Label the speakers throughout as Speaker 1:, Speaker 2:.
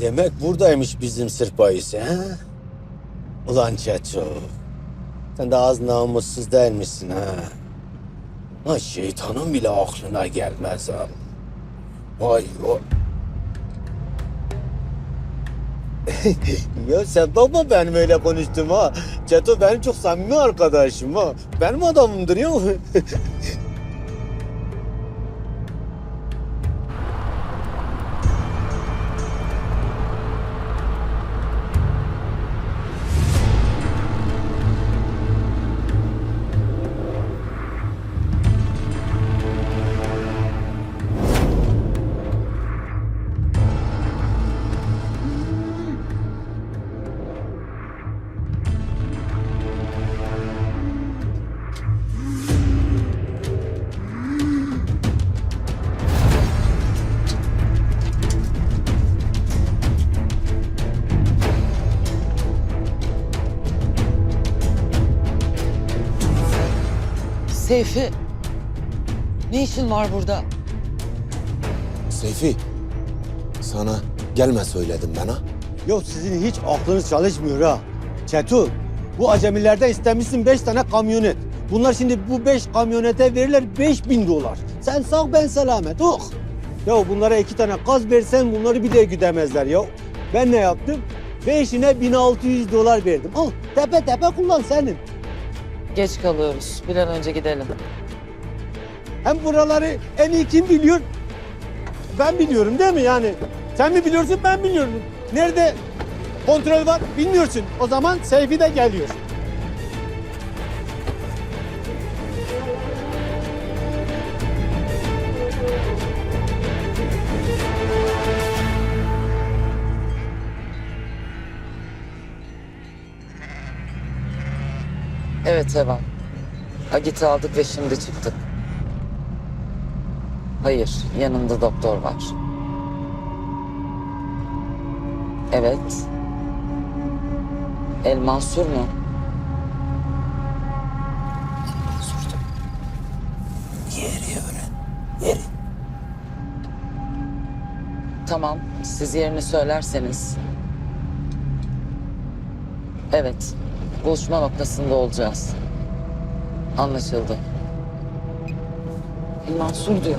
Speaker 1: Demek buradaymış bizim sırpayısı ha? Ulan Çeto. Sen de az namussuz değil misin ha? Ha şeytanın bile aklına gelmez ha. Vay vay. ya sen bakma benim öyle konuştum ha. Çeto benim çok samimi arkadaşım ha. Benim adamımdır ya.
Speaker 2: Seyfi. Ne işin var burada?
Speaker 3: Seyfi, sana gelme söyledim ben ha.
Speaker 1: Yok sizin hiç aklınız çalışmıyor ha. Çeto, bu acemilerden istemişsin beş tane kamyonet. Bunlar şimdi bu beş kamyonete verirler beş bin dolar. Sen sağ ben selamet. Oh. Ya bunlara iki tane gaz versen bunları bir de güdemezler ya. Ben ne yaptım? Beşine 1600 dolar verdim. Al tepe tepe kullan senin.
Speaker 2: Geç kalıyoruz. Bir an önce gidelim.
Speaker 1: Hem buraları en iyi kim biliyor? Ben biliyorum değil mi yani? Sen mi biliyorsun ben biliyorum. Nerede kontrol var bilmiyorsun. O zaman Seyfi de geliyor.
Speaker 2: Evet Evan. Agit'i aldık ve şimdi çıktık. Hayır, yanında doktor var. Evet. El Mansur mu?
Speaker 3: Yeri öğren, yeri.
Speaker 2: Tamam, siz yerini söylerseniz. Evet, buluşma noktasında olacağız. Anlaşıldı. El Mansur diyor.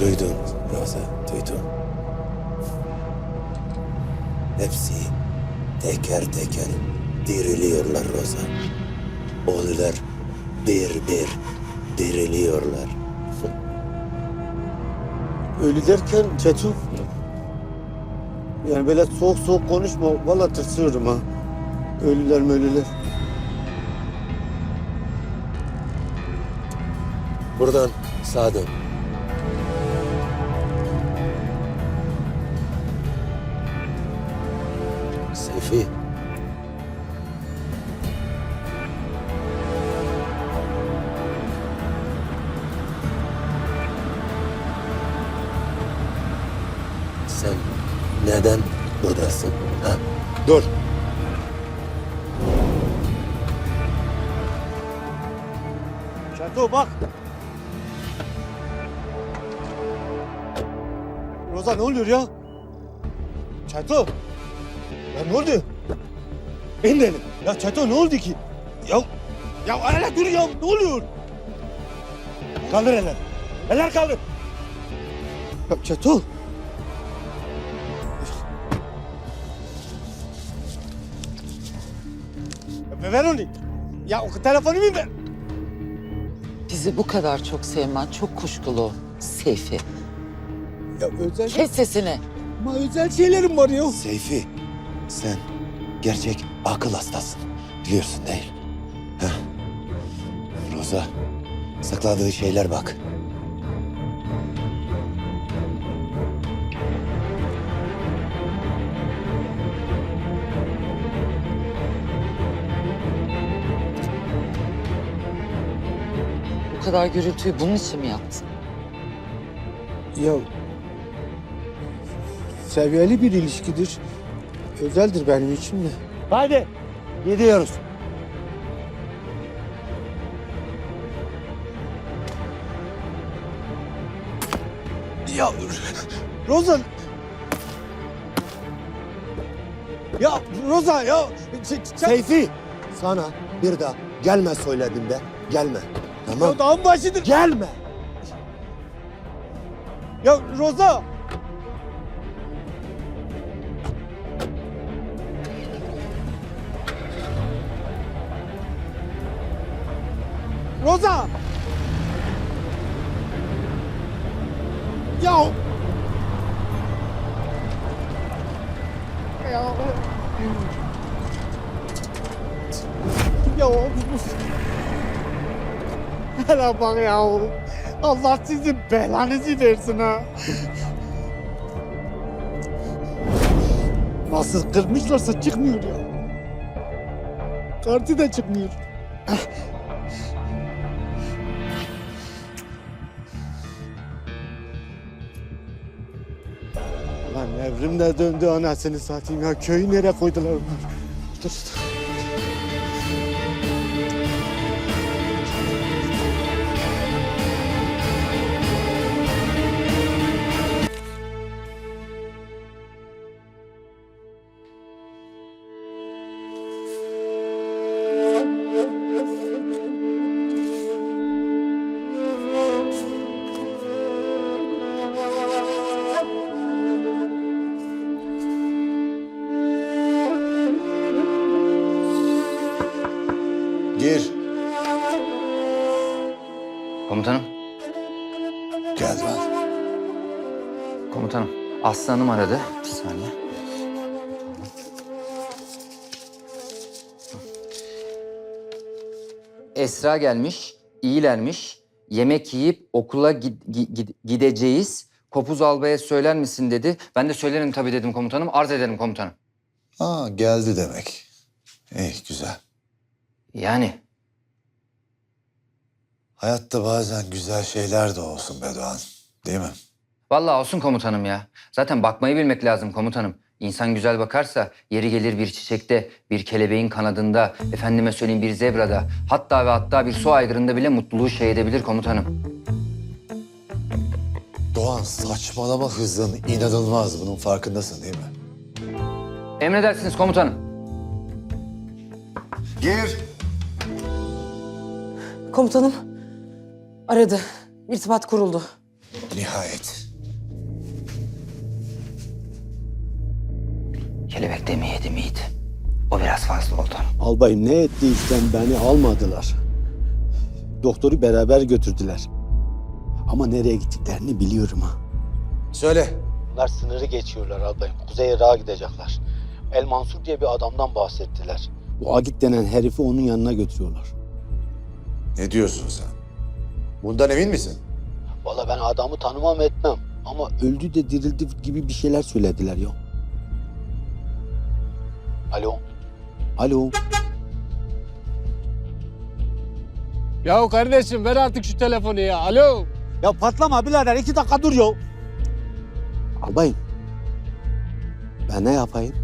Speaker 3: Duydun Roza, duydun. Hepsi teker teker diriliyorlar Roza. Onlar bir bir diriliyorlar.
Speaker 1: Ölü derken Çetu. Yani böyle soğuk soğuk konuşma. Vallahi tırsıyorum ha. Ölüler mi
Speaker 3: Buradan sağa dön. Seyfi. Sen neden buradasın? Ha?
Speaker 1: Dur. Ne oluyor ya? Çeto. Ya ne oldu? İn dedim. Ya Çeto ne oldu ki? Ya ya hele dur ya ne oluyor? Kaldır eller. Eller kaldır. Ya Çeto. Ya ver onu. Ya o telefonu bir ver.
Speaker 2: Bizi bu kadar çok sevmen çok kuşkulu. Seyfi.
Speaker 1: Ya özel,
Speaker 2: Kes sesini.
Speaker 1: ama özel şeylerim var ya.
Speaker 3: Seyfi, sen gerçek akıl hastasın. Biliyorsun değil. Heh. Roza, sakladığı şeyler bak.
Speaker 2: Bu kadar gürültüyü bunun için mi yaptın?
Speaker 1: Ya seviyeli bir ilişkidir. Özeldir benim için de. Haydi gidiyoruz. Ya Rozan Ya Roza ya.
Speaker 3: Seyfi! Sana bir daha gelme söyledim be. Gelme. Tamam.
Speaker 1: Ya dağın başıdır.
Speaker 3: Gelme.
Speaker 1: Ya Roza. Roza. Ya. Ya. Ya. Hele bak ya. Allah sizin belanızı versin ha. Nasıl kırmışlarsa çıkmıyor ya. Kartı da çıkmıyor. Lan evrim de döndü anasını satayım ya. Köyü nereye koydular onlar? Dur.
Speaker 3: Gir.
Speaker 4: Aslı Hanım aradı. Bir saniye. Esra gelmiş, iyilermiş. Yemek yiyip okula gid- gi- gi- gideceğiz. Kopuz albaya söyler misin dedi. Ben de söylerim tabii dedim komutanım. Arz ederim komutanım.
Speaker 5: Ha geldi demek. İyi güzel.
Speaker 4: Yani
Speaker 5: Hayatta bazen güzel şeyler de olsun Bedoğan. Değil mi?
Speaker 4: Vallahi olsun komutanım ya. Zaten bakmayı bilmek lazım komutanım. İnsan güzel bakarsa yeri gelir bir çiçekte, bir kelebeğin kanadında, efendime söyleyeyim bir zebrada, hatta ve hatta bir su aygırında bile mutluluğu şey edebilir komutanım.
Speaker 5: Doğan saçmalama hızın inanılmaz. Bunun farkındasın değil mi?
Speaker 4: Emredersiniz komutanım.
Speaker 5: Gir.
Speaker 6: Komutanım aradı. İrtibat kuruldu.
Speaker 5: Nihayet.
Speaker 4: Kelebek de mi yedi miydi? O biraz fazla oldu.
Speaker 1: Albayım ne ettiysen beni almadılar. Doktoru beraber götürdüler. Ama nereye gittiklerini biliyorum ha.
Speaker 3: Söyle.
Speaker 1: Bunlar sınırı geçiyorlar albayım. Kuzey Irak'a gidecekler. El Mansur diye bir adamdan bahsettiler. Bu Agit denen herifi onun yanına götürüyorlar.
Speaker 5: Ne diyorsun sen? Bundan emin misin?
Speaker 1: Valla ben adamı tanımam etmem. Ama öldü de dirildi gibi bir şeyler söylediler ya. Alo. Alo.
Speaker 7: Ya kardeşim ver artık şu telefonu ya. Alo.
Speaker 1: Ya patlama birader iki dakika dur ya. Albayım. Ben ne yapayım?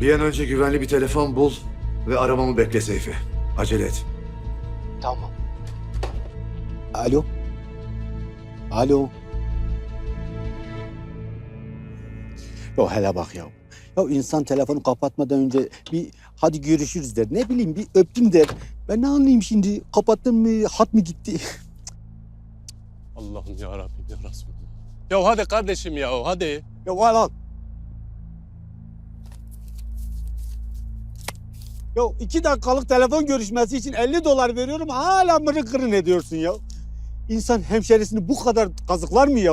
Speaker 5: Bir an önce güvenli bir telefon bul ve aramamı bekle Seyfi. Acele et.
Speaker 1: Tamam. Alo. Alo. Yo hele bak ya. Ya insan telefonu kapatmadan önce bir hadi görüşürüz der. Ne bileyim bir öptüm der. Ben ne anlayayım şimdi? Kapattım mı hat mı gitti?
Speaker 7: Allah'ım ya Rabbim ya Resulallah. Ya hadi kardeşim ya hadi.
Speaker 1: Ya al al. Ya iki dakikalık telefon görüşmesi için 50 dolar veriyorum hala mırı kırın ediyorsun ya. İnsan hemşerisini bu kadar kazıklar mı ya?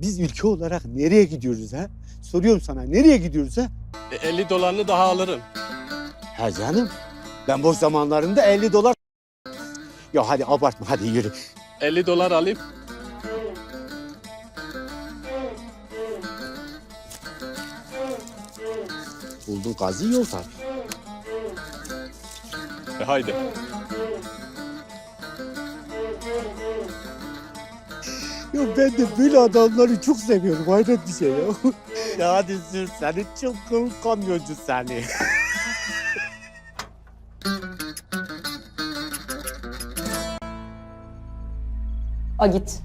Speaker 1: Biz ülke olarak nereye gidiyoruz ha? Soruyorum sana nereye gidiyoruz ha?
Speaker 7: E, 50 dolarını daha alırım.
Speaker 1: Ha canım ben boş zamanlarında 50 dolar... Ya hadi abartma hadi yürü.
Speaker 7: 50 dolar alayım.
Speaker 1: Buldun kazı yol tabii.
Speaker 7: E, haydi.
Speaker 1: Ya ben de böyle adamları çok seviyorum. Hayret bir şey ya. ya hadi sür seni çılgın kamyoncu seni.
Speaker 6: Agit.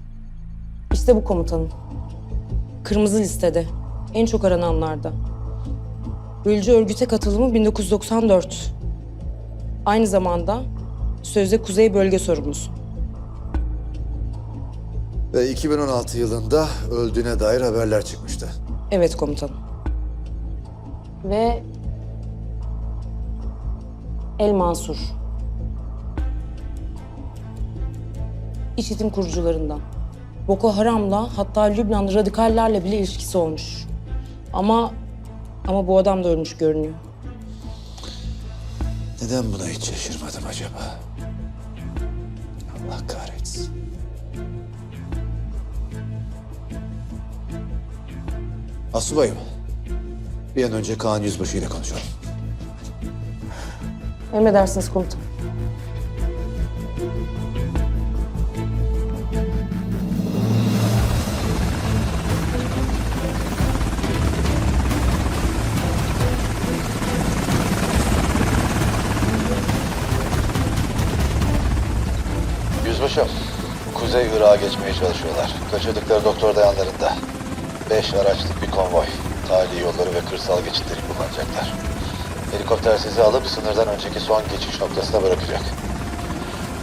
Speaker 6: İşte bu komutanın. kırmızı listede. En çok arananlarda. Bölücü örgüte katılımı 1994. Aynı zamanda sözde Kuzey Bölge Sorumlusu.
Speaker 5: Ve 2016 yılında öldüğüne dair haberler çıkmıştı.
Speaker 6: Evet komutanım. Ve El Mansur. IŞİD'in kurucularından. Boko Haram'la hatta Lübnan radikallerle bile ilişkisi olmuş. Ama ama bu adam da ölmüş görünüyor.
Speaker 5: Neden buna hiç şaşırmadım acaba? Allah kahretsin. Asubayım. Bir an önce Kaan Yüzbaşı ile konuşalım.
Speaker 6: Emredersiniz komutanım.
Speaker 8: Yüzbaşım, Kuzey Irak'a geçmeye çalışıyorlar. Kaçırdıkları doktor da yanlarında. 5 araçlık bir konvoy. Tali yolları ve kırsal geçitleri kullanacaklar. Helikopter sizi alıp sınırdan önceki son geçiş noktasına bırakacak.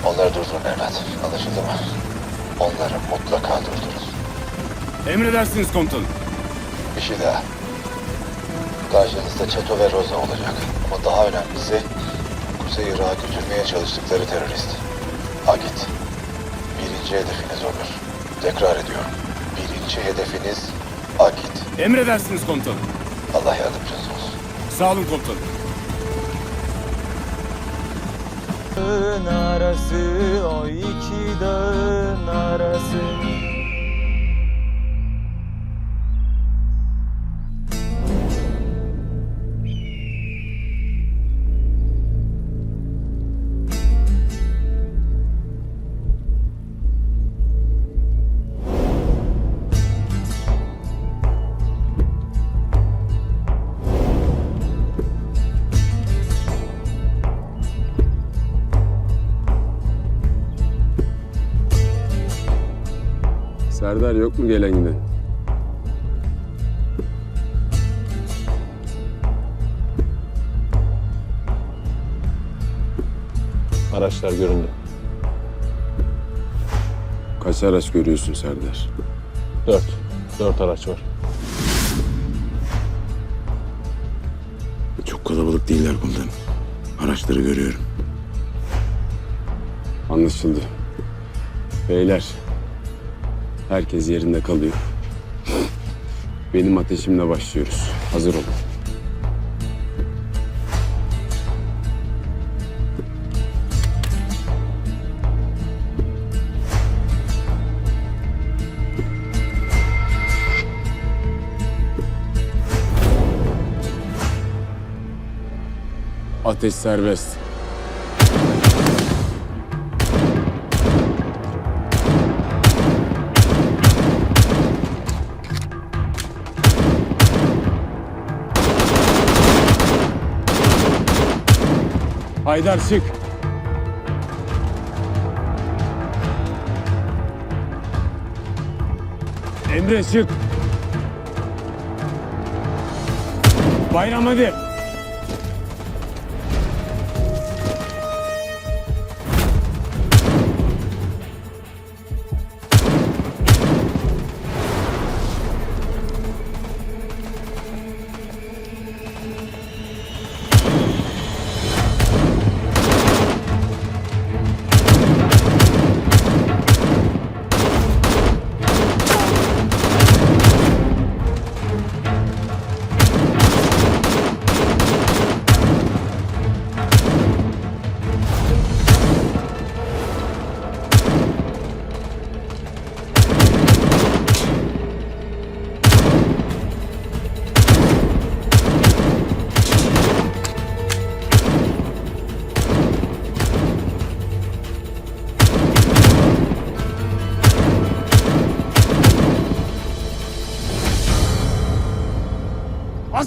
Speaker 8: Onları durdurun evlat. Anlaşıldı mı? Onları mutlaka durdurun.
Speaker 9: Emredersiniz komutanım.
Speaker 8: Bir şey daha. Karşınızda Çeto ve Rosa olacak. Ama daha önemlisi Kuzey Irak'a götürmeye çalıştıkları terörist. Agit. Birinci hedefiniz olur. Tekrar ediyorum. Birinci hedefiniz Agit.
Speaker 9: Emredersiniz komutanım.
Speaker 8: Allah yardımcınız olsun.
Speaker 9: Sağ olun komutanım.
Speaker 10: Dağın arası o iki dağın arası
Speaker 7: Serdar yok mu gelen giden?
Speaker 11: Araçlar göründü.
Speaker 7: Kaç araç görüyorsun Serdar?
Speaker 11: Dört. Dört araç var.
Speaker 7: Çok kalabalık değiller komutanım. Araçları görüyorum. Anlaşıldı. Beyler, herkes yerinde kalıyor. Benim ateşimle başlıyoruz. Hazır olun. Ateş serbest. Haydar çık. Emre çık. Bayram hadi.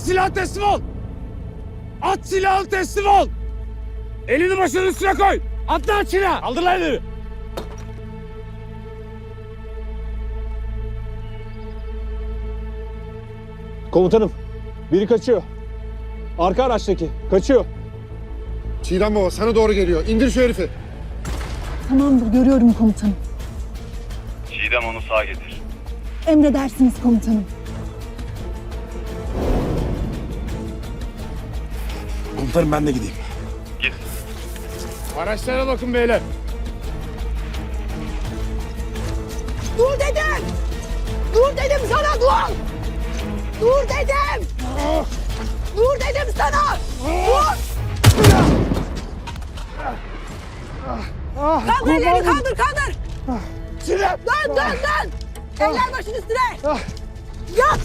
Speaker 9: Silahı teslim ol. At silahı teslim ol. Elini başının üstüne koy. Atla at silahı. Kaldır lan elini.
Speaker 11: Komutanım, biri kaçıyor. Arka araçtaki, kaçıyor.
Speaker 12: Çiğdem baba sana doğru geliyor. İndir şu herifi.
Speaker 13: Tamamdır görüyorum komutanım.
Speaker 5: Çiğdem onu sağ getir.
Speaker 13: Emredersiniz komutanım.
Speaker 14: Komutanım ben de gideyim.
Speaker 15: Araçlara bakın beyler.
Speaker 13: Dur dedim! Dur dedim sana dur! Dur dedim! Dur dedim sana! Dur! Kaldır ellerini kaldır kaldır!
Speaker 15: Çilem.
Speaker 13: Dön dön dön! Eller başın üstüne! Yat!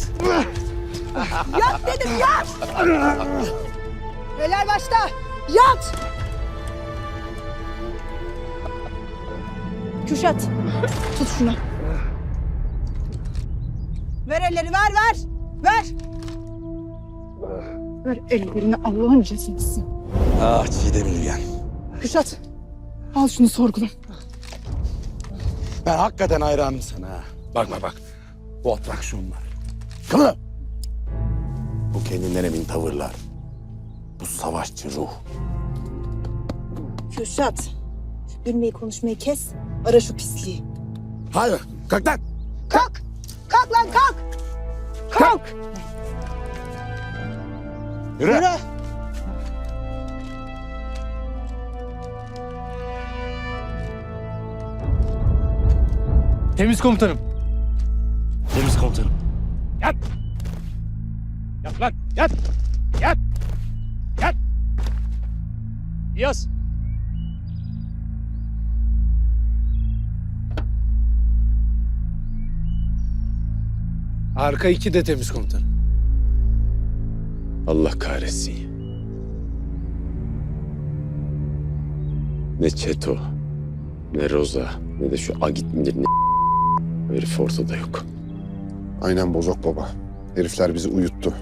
Speaker 13: Yat dedim yat! Eller başta! Yat! Kürşat, tut şunu. Ver elleri, ver, ver! Ver! Ver ellerini Allah'ın cezası.
Speaker 14: Ah Çiğdem İlgen.
Speaker 13: Kürşat, al şunu sorgula.
Speaker 14: Ben hakikaten hayranım sana. ha. Bakma bak. Bu atraksiyonlar. Kımı. Bu kendinden emin tavırlar. Bu savaşçı ruh.
Speaker 13: Kürşat, gülmeyi konuşmayı kes, ara şu pisliği.
Speaker 14: Hayır. Kalk lan.
Speaker 13: Kalk! Kalk lan kalk! Kalk!
Speaker 14: Yürü.
Speaker 15: Temiz komutanım.
Speaker 14: Temiz komutanım.
Speaker 15: Yat. Yat lan. Yat. Yaz.
Speaker 1: Arka iki de temiz komutanım.
Speaker 11: Allah kahretsin. Ne Çeto, ne Roza, ne de şu Agit midir ne herif ortada yok.
Speaker 12: Aynen bozok baba. Herifler bizi uyuttu.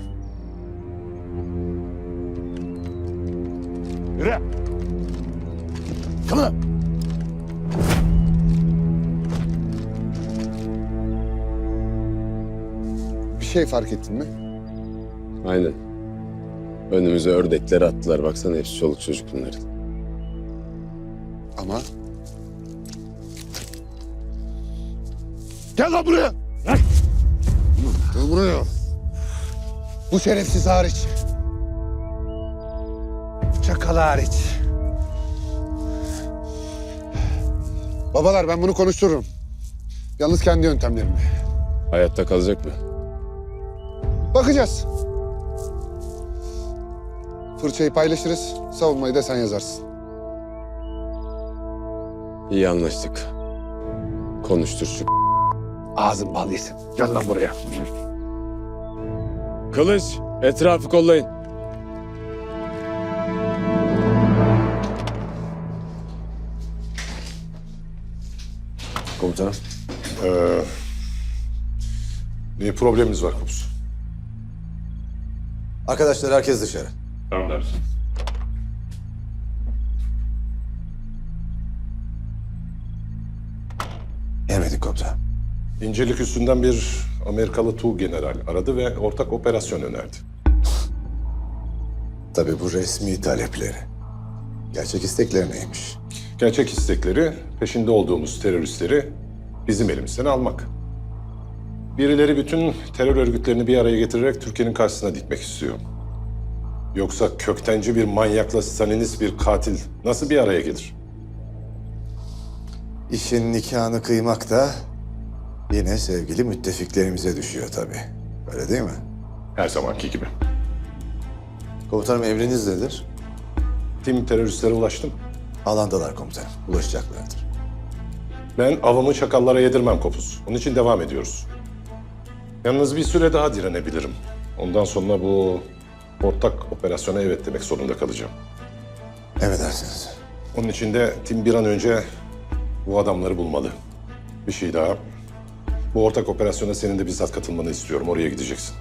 Speaker 12: Şey fark ettin mi?
Speaker 11: Aynen. Önümüze ördekleri attılar. Baksana hepsi çoluk çocuk bunların.
Speaker 12: Ama
Speaker 14: Gel lan buraya.
Speaker 12: Gel buraya. Bu şerefsiz hariç. Çakal hariç. Babalar ben bunu konuştururum. Yalnız kendi yöntemlerimle.
Speaker 11: Hayatta kalacak mı?
Speaker 12: Bakacağız. Fırçayı paylaşırız. Savunmayı da sen yazarsın.
Speaker 11: İyi anlaştık. Konuştur şu
Speaker 14: Ağzın yesin. Gel lan buraya.
Speaker 11: Kılıç, etrafı kollayın.
Speaker 16: Komutanım. Ee, bir problemimiz var komutan.
Speaker 5: Arkadaşlar herkes dışarı.
Speaker 11: Tamam dersin.
Speaker 5: Emredin komutanım.
Speaker 16: İncelik üstünden bir Amerikalı Tu general aradı ve ortak operasyon önerdi.
Speaker 5: Tabii bu resmi talepleri. Gerçek istekleri neymiş?
Speaker 16: Gerçek istekleri peşinde olduğumuz teröristleri bizim elimizden almak. Birileri bütün terör örgütlerini bir araya getirerek Türkiye'nin karşısına dikmek istiyor. Yoksa köktenci bir manyakla stalinist bir katil nasıl bir araya gelir?
Speaker 5: İşin nikahını kıymak da yine sevgili müttefiklerimize düşüyor tabii. Öyle değil mi?
Speaker 16: Her zamanki gibi.
Speaker 5: Komutanım emriniz nedir?
Speaker 16: Tim teröristlere ulaştım.
Speaker 5: Alandalar komutanım. Ulaşacaklardır.
Speaker 16: Ben avımı çakallara yedirmem kopuz. Onun için devam ediyoruz. Yalnız bir süre daha direnebilirim. Ondan sonra bu ortak operasyona evet demek zorunda kalacağım.
Speaker 5: Emredersiniz.
Speaker 16: Onun için de tim bir an önce bu adamları bulmalı. Bir şey daha. Bu ortak operasyona senin de bizzat katılmanı istiyorum. Oraya gideceksin.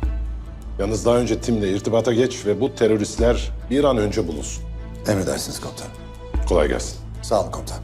Speaker 16: Yalnız daha önce timle irtibata geç ve bu teröristler bir an önce bulunsun.
Speaker 5: Emredersiniz komutanım.
Speaker 16: Kolay gelsin.
Speaker 5: Sağ olun komutanım.